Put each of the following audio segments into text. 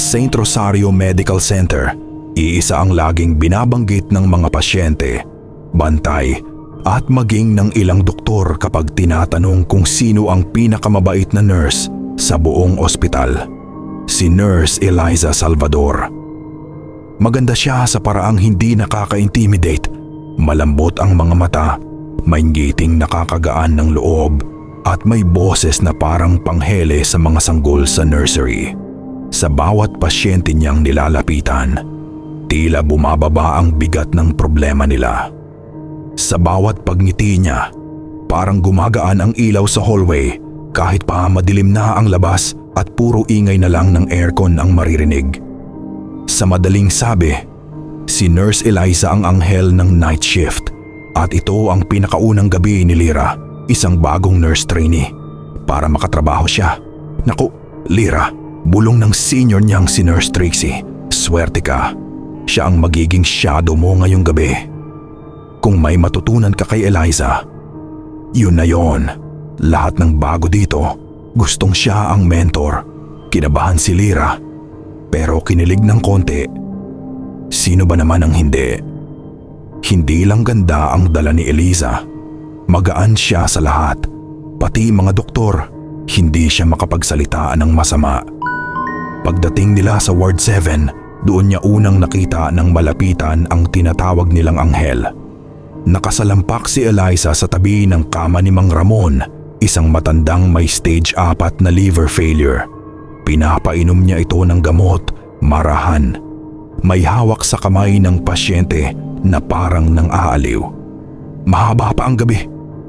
St. Rosario Medical Center, iisa ang laging binabanggit ng mga pasyente, bantay at maging ng ilang doktor kapag tinatanong kung sino ang pinakamabait na nurse sa buong ospital. Si Nurse Eliza Salvador. Maganda siya sa paraang hindi nakaka-intimidate, malambot ang mga mata, may ngiting nakakagaan ng loob at may boses na parang panghele sa mga sanggol sa nursery. Sa bawat pasyente niyang nilalapitan, tila bumababa ang bigat ng problema nila. Sa bawat pagngiti niya, parang gumagaan ang ilaw sa hallway kahit pa madilim na ang labas at puro ingay na lang ng aircon ang maririnig. Sa madaling sabi, si Nurse Eliza ang anghel ng night shift at ito ang pinakaunang gabi ni Lira, isang bagong nurse trainee. Para makatrabaho siya. Naku, Lira, bulong ng senior niyang si Nurse Trixie. Swerte ka. Siya ang magiging shadow mo ngayong gabi. Kung may matutunan ka kay Eliza, yun na yon. Lahat ng bago dito, gustong siya ang mentor. Kinabahan si Lira, pero kinilig ng konti. Sino ba naman ang hindi? Hindi lang ganda ang dala ni Eliza. Magaan siya sa lahat. Pati mga doktor, hindi siya makapagsalitaan ng masama. Pagdating nila sa Ward 7, doon niya unang nakita ng malapitan ang tinatawag nilang anghel. Nakasalampak si Eliza sa tabi ng kama ni Mang Ramon, isang matandang may stage 4 na liver failure. Pinapainom niya ito ng gamot, marahan. May hawak sa kamay ng pasyente na parang nang aaliw. Mahaba pa ang gabi.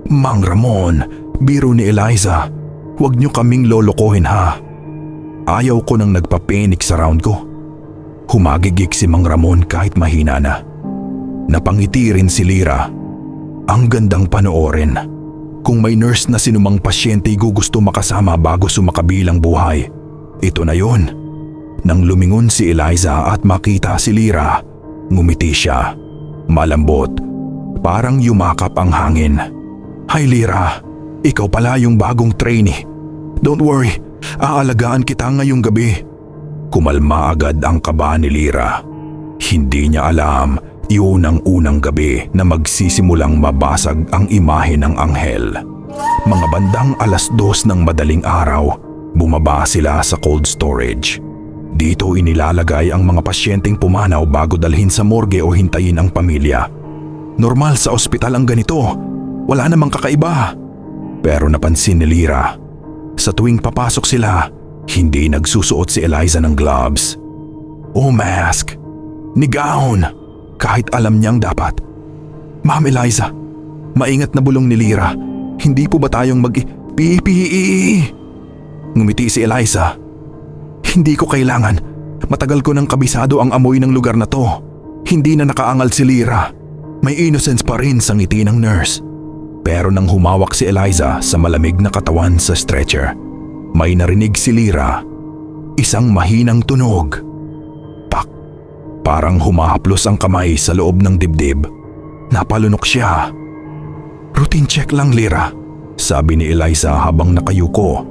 Mang Ramon, biro ni Eliza, huwag niyo kaming lolokohin ha. Ayaw ko nang nagpapenik sa round ko. Humagigik si Mang Ramon kahit mahina na. Napangiti rin si Lira. Ang gandang panoorin. Kung may nurse na sinumang pasyente gugusto makasama bago sumakabilang buhay, ito na yon. Nang lumingon si Eliza at makita si Lira, ngumiti siya. Malambot, parang yumakap ang hangin. Hay Lira, ikaw pala yung bagong trainee. Don't worry, aalagaan kita ngayong gabi. Kumalma agad ang kaba ni Lira. Hindi niya alam yun ang unang gabi na magsisimulang mabasag ang imahe ng anghel. Mga bandang alas dos ng madaling araw, bumaba sila sa cold storage. Dito inilalagay ang mga pasyenteng pumanaw bago dalhin sa morgue o hintayin ang pamilya. Normal sa ospital ang ganito. Wala namang kakaiba. Pero napansin ni Lira. Sa tuwing papasok sila, hindi nagsusuot si Eliza ng gloves. O mask. Ni gown. Kahit alam niyang dapat. Ma'am Eliza, maingat na bulong ni Lira. Hindi po ba tayong mag... PPE? Ngumiti si Eliza. Hindi ko kailangan. Matagal ko nang kabisado ang amoy ng lugar na to. Hindi na nakaangal si Lira. May innocence pa rin sa ngiti ng nurse. Pero nang humawak si Eliza sa malamig na katawan sa stretcher, may narinig si Lira. Isang mahinang tunog. Pak. Parang humahaplos ang kamay sa loob ng dibdib. Napalunok siya. Routine check lang, Lira. Sabi ni Eliza habang nakayuko.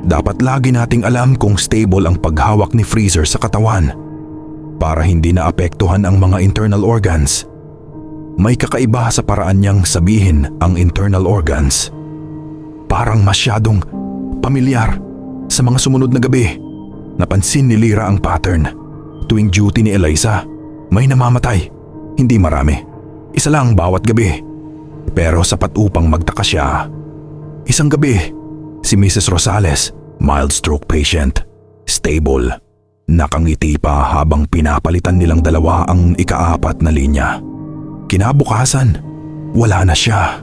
Dapat lagi nating alam kung stable ang paghawak ni Freezer sa katawan para hindi na apektuhan ang mga internal organs. May kakaiba sa paraan niyang sabihin ang internal organs. Parang masyadong pamilyar sa mga sumunod na gabi. Napansin ni Lira ang pattern. Tuwing duty ni Eliza, may namamatay. Hindi marami. Isa lang bawat gabi. Pero sapat upang magtaka siya. Isang gabi, si Mrs. Rosales, mild stroke patient, stable. Nakangiti pa habang pinapalitan nilang dalawa ang ikaapat na linya. Kinabukasan, wala na siya.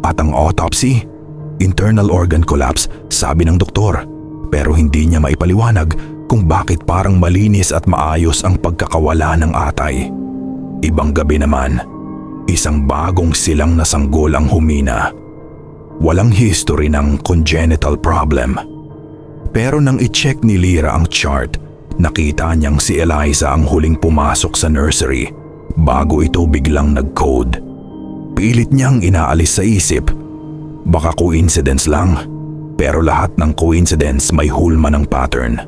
At ang autopsy, internal organ collapse sabi ng doktor pero hindi niya maipaliwanag kung bakit parang malinis at maayos ang pagkakawala ng atay. Ibang gabi naman, isang bagong silang nasanggol ang humina. Walang history ng congenital problem. Pero nang i-check ni Lira ang chart, nakita niyang si Eliza ang huling pumasok sa nursery bago ito biglang nag-code. Pilit niyang inaalis sa isip. Baka coincidence lang, pero lahat ng coincidence may hulma ng pattern.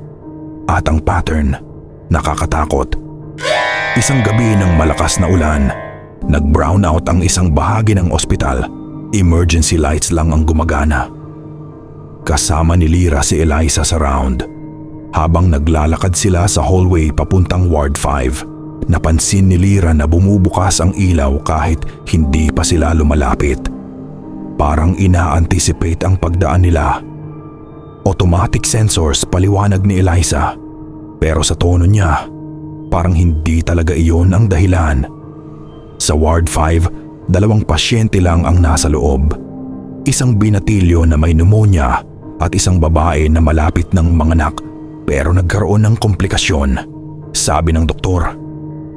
At ang pattern, nakakatakot. Isang gabi ng malakas na ulan, nag-brown out ang isang bahagi ng ospital. Emergency lights lang ang gumagana. Kasama ni Lira si Eliza sa round. Habang naglalakad sila sa hallway papuntang Ward 5, napansin ni Lira na bumubukas ang ilaw kahit hindi pa sila lumalapit. Parang ina-anticipate ang pagdaan nila. Automatic sensors paliwanag ni Eliza. Pero sa tono niya, parang hindi talaga iyon ang dahilan. Sa Ward 5, dalawang pasyente lang ang nasa loob. Isang binatilyo na may pneumonia at isang babae na malapit ng manganak pero nagkaroon ng komplikasyon. Sabi ng doktor,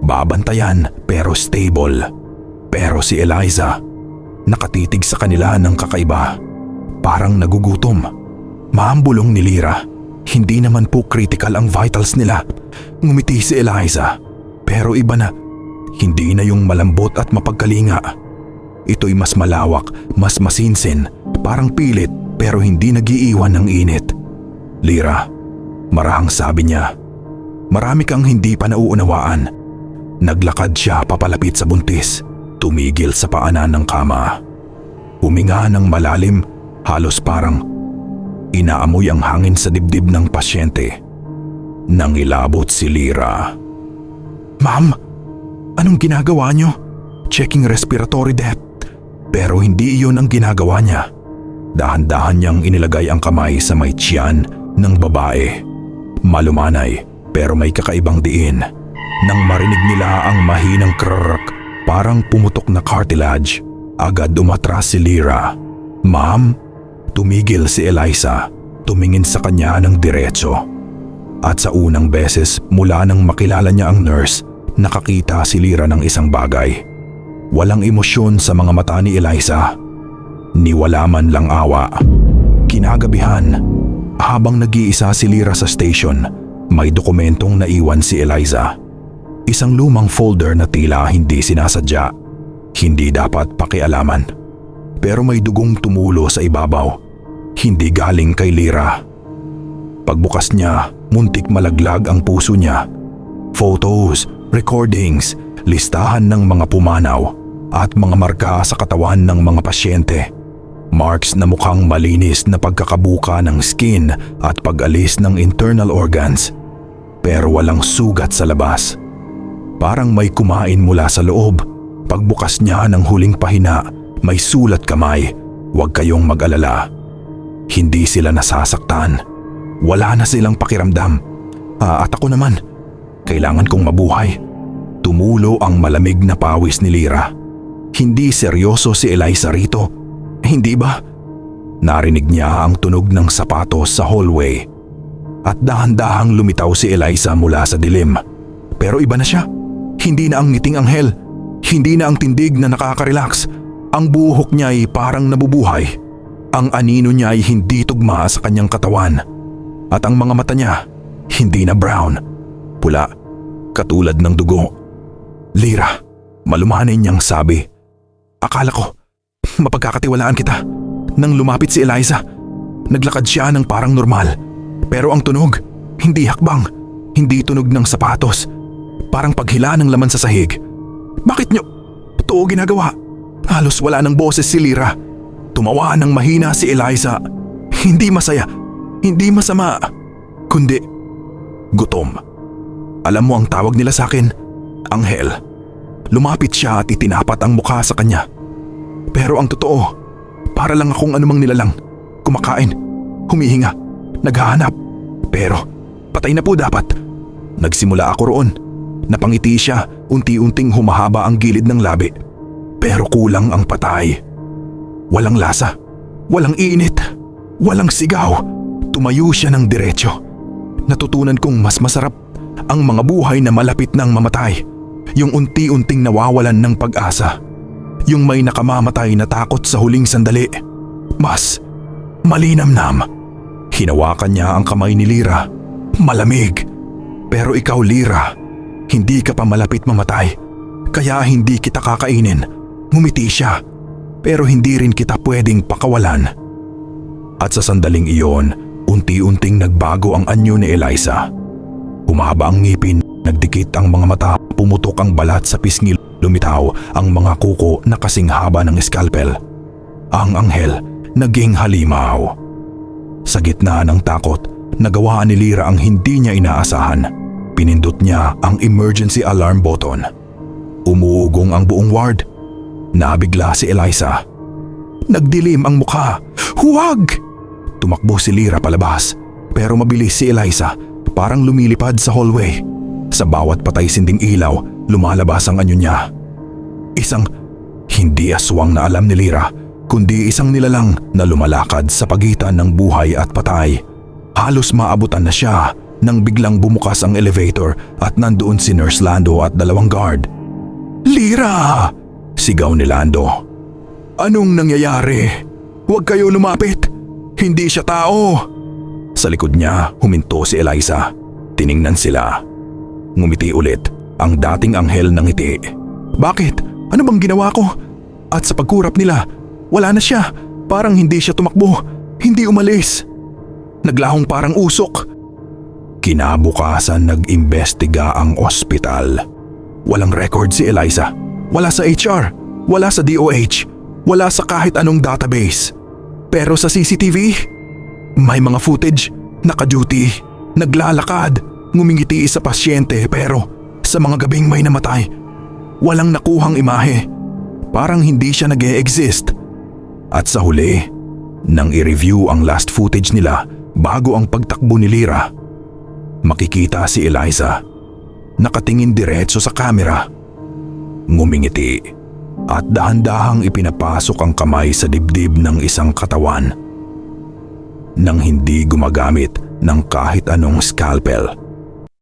babantayan pero stable. Pero si Eliza, nakatitig sa kanila ng kakaiba. Parang nagugutom. Maambulong ni Lira. Hindi naman po critical ang vitals nila. Ngumiti si Eliza. Pero iba na. Hindi na yung malambot at mapagkalinga. Ito'y mas malawak, mas masinsin, parang pilit pero hindi nagiiwan ng init. Lira, marahang sabi niya. Marami kang hindi pa nauunawaan. Naglakad siya papalapit sa buntis. Tumigil sa paanan ng kama. Huminga ng malalim, halos parang inaamoy ang hangin sa dibdib ng pasyente. Nangilabot si Lira. Ma'am, anong ginagawa niyo? Checking respiratory depth. Pero hindi iyon ang ginagawa niya. Dahan-dahan niyang inilagay ang kamay sa may tiyan ng babae. Malumanay pero may kakaibang diin. Nang marinig nila ang mahinang krrrk, parang pumutok na cartilage, agad umatras si Lira. Ma'am, tumigil si Eliza, tumingin sa kanya ng diretso. At sa unang beses mula nang makilala niya ang nurse, nakakita si Lira ng isang bagay. Walang emosyon sa mga mata ni Eliza. Niwala man lang awa. Kinagabihan, habang nag-iisa si Lira sa station, may dokumentong naiwan si Eliza. Isang lumang folder na tila hindi sinasadya. Hindi dapat pakialaman. Pero may dugong tumulo sa ibabaw. Hindi galing kay Lira. Pagbukas niya, muntik malaglag ang puso niya. Photos, recordings, listahan ng mga pumanaw at mga marka sa katawan ng mga pasyente. Marks na mukhang malinis na pagkakabuka ng skin at pag-alis ng internal organs. Pero walang sugat sa labas. Parang may kumain mula sa loob. Pagbukas niya ng huling pahina, may sulat kamay. Huwag kayong mag-alala. Hindi sila nasasaktan. Wala na silang pakiramdam. Ah, at ako naman, kailangan kong mabuhay. Tumulo ang malamig na pawis ni Lira. Hindi seryoso si Eliza rito. Hindi ba? Narinig niya ang tunog ng sapatos sa hallway. At dahan-dahang lumitaw si Eliza mula sa dilim. Pero iba na siya. Hindi na ang ngiting anghel. Hindi na ang tindig na nakaka-relax. Ang buhok niya ay parang nabubuhay. Ang anino niya ay hindi tugma sa kanyang katawan. At ang mga mata niya, hindi na brown. Pula, katulad ng dugo. Lira, malumanay niyang sabi. Akala ko, mapagkakatiwalaan kita. Nang lumapit si Eliza, naglakad siya ng parang normal. Pero ang tunog, hindi hakbang, hindi tunog ng sapatos. Parang paghila ng laman sa sahig. Bakit niyo? Totoo ginagawa. Halos wala ng boses si Lira. Tumawa ng mahina si Eliza. Hindi masaya, hindi masama, kundi gutom. Alam mo ang tawag nila sa akin? Anghel. Lumapit siya at itinapat ang mukha sa kanya. Pero ang totoo, para lang akong anumang nilalang. Kumakain, humihinga, naghahanap. Pero patay na po dapat. Nagsimula ako roon. Napangiti siya, unti-unting humahaba ang gilid ng labi. Pero kulang ang patay. Walang lasa, walang init, walang sigaw. Tumayo siya ng diretsyo. Natutunan kong mas masarap ang mga buhay na malapit ng mamatay. Yung unti-unting nawawalan ng pag-asa. Yung may nakamamatay na takot sa huling sandali. Mas malinamnam. Hinawakan niya ang kamay ni Lira. Malamig. Pero ikaw Lira, hindi ka pa malapit mamatay. Kaya hindi kita kakainin. Ngumiti siya. Pero hindi rin kita pwedeng pakawalan. At sa sandaling iyon, unti-unting nagbago ang anyo ni Eliza. Humaba ang ngipin, nagdikit ang mga mata, pumutok ang balat sa pisngil, lumitaw ang mga kuko na kasing haba ng scalpel. Ang anghel naging halimaw. Sa gitna ng takot, nagawa ni Lira ang hindi niya inaasahan. Pinindot niya ang emergency alarm button. Umuugong ang buong ward. Nabigla si Eliza. Nagdilim ang mukha. Huwag! Tumakbo si Lira palabas. Pero mabilis si Eliza. Parang lumilipad sa hallway. Sa bawat patay sinding ilaw, lumalabas ang anyo niya. Isang hindi aswang na alam ni Lira, kundi isang nilalang na lumalakad sa pagitan ng buhay at patay. Halos maabutan na siya nang biglang bumukas ang elevator at nandoon si Nurse Lando at dalawang guard. Lira! Sigaw ni Lando. Anong nangyayari? Huwag kayo lumapit! Hindi siya tao! Sa likod niya, huminto si Eliza. Tiningnan sila. Ngumiti ulit ang dating anghel ng ngiti. Bakit? Ano bang ginawa ko? At sa pagkurap nila, wala na siya. Parang hindi siya tumakbo. Hindi umalis. Naglahong parang usok. Kinabukasan nag-imbestiga ang ospital. Walang record si Eliza. Wala sa HR. Wala sa DOH. Wala sa kahit anong database. Pero sa CCTV, may mga footage, naka-duty, naglalakad, ngumingiti sa pasyente pero sa mga gabing may namatay, walang nakuhang imahe. Parang hindi siya nag exist At sa huli, nang i-review ang last footage nila bago ang pagtakbo ni Lira, makikita si Eliza. Nakatingin diretso sa kamera. Ngumingiti at dahan-dahang ipinapasok ang kamay sa dibdib ng isang katawan nang hindi gumagamit ng kahit anong scalpel